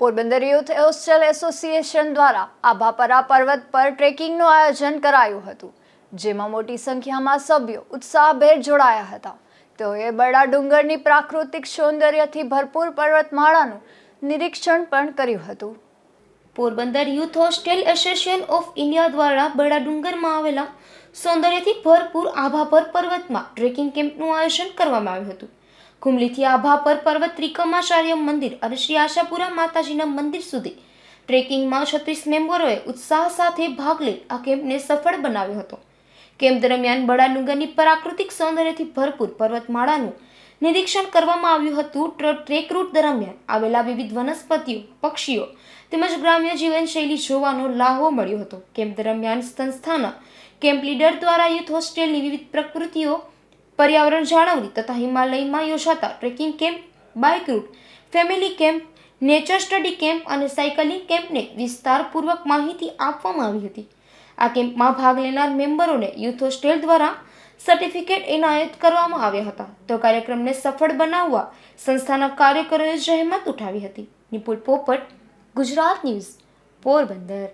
Porbandar youth hostel association દ્વારા આભાપરા પર્વત પર ટ્રેકિંગનું આયોજન કરાયું હતું, જેમાં મોટી સંખ્યામાં સભ્યો ઉત્સાહભેર જોડાયા હતા. તેઓએ બડા ડુંગરની પ્રાકૃતિક સૌંદર્યથી ભરપૂર પર્વતમાળાનું નિરીક્ષણ પણ કર્યું હતું. Porbandar youth hostel association of India દ્વારા બડા ડુંગરમાં આવેલા સૌંદર્યથી ભરપૂર આભાપર પર્વતમાં ટ્રેકિંગ કેમ્પનું આયોજન કરવામાં આવ્યું હતું. કુમલીથી આભાપર પર્વત ત્રિકમાચાર્ય મંદિર અને શ્રી આશાપુરા માતાજીના મંદિર સુધી. ટ્રેકિંગમાં છત્રીસ મેમ્બરોએ ઉત્સાહ સાથે ભાગ લઈ આ કેમ્પને સફળ બનાવ્યો હતો. કેમ્પ દરમિયાન બળાડુંગરની પ્રાકૃતિક સૌંદર્યથી ભરપૂર પર્વતમાળાનું નિરીક્ષણ કરવામાં આવ્યું હતું. ટ્રેક રૂટ દરમિયાન આવેલા વિવિધ વનસ્પતિઓ, પક્ષીઓ તેમજ ગ્રામ્ય જીવનશૈલી જોવાનો લાહો મળ્યો હતો. કેમ્પ દરમિયાન સંસ્થાના કેમ્પ લીડર દ્વારા યુથ હોસ્ટેલની વિવિધ પ્રકૃતિઓ પર્યાવરણ જાળવણી તથા હિમાલયમાં યોજાતા trekking camp, bike route, family camp, nature study camp અને સાયકલિંગ કેમ્પને વિસ્તારપૂર્વક માહિતી આપવામાં આવી હતી. આ કેમ્પમાં ભાગ લેનાર મેમ્બરોને યુથ હોસ્ટેલ દ્વારા સર્ટિફિકેટ એનાયત કરવામાં આવ્યા હતા. તો કાર્યક્રમને સફળ બનાવવા સંસ્થાના કાર્યકરોએ જહેમત ઉઠાવી હતી. નિપુલ પોપટ, ગુજરાત ન્યૂઝ, પોરબંદર.